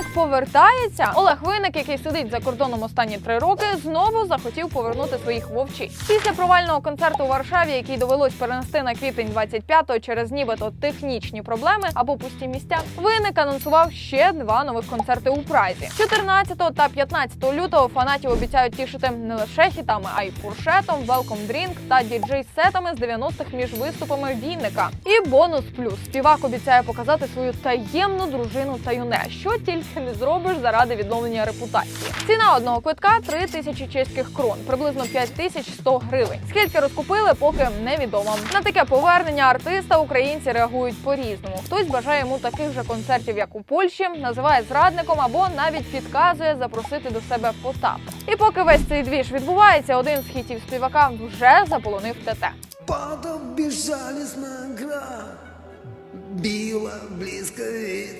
Винник повертається. Олег Винник, який сидить за кордоном останні три роки, знову захотів повернути своїх вовчиць. Після провального концерту у Варшаві, який довелось перенести на квітень 25-го через нібито технічні проблеми або пусті місця, виник анонсував ще два нових концерти у Празі. 14 та 15 лютого фанатів обіцяють тішити не лише хітами, а й фуршетом, Welcome Drink та діджей-сетами з 90-х між виступами Вінника. І бонус плюс співак обіцяє показати свою таємну дружину та юне, що тільки не зробиш заради відновлення репутації. Ціна одного квитка 3 тисячі чеських крон, приблизно 5100 гривень. Скільки розкупили, поки невідомо. На таке повернення артиста українці реагують по-різному. Хтось бажає йому таких же концертів, як у Польщі, називає зрадником або навіть підказує запросити до себе Потапа. І поки весь цей двіж відбувається, один з хітів співака вже заполонив ТТ. Падал безжалостно град, била близко ветер.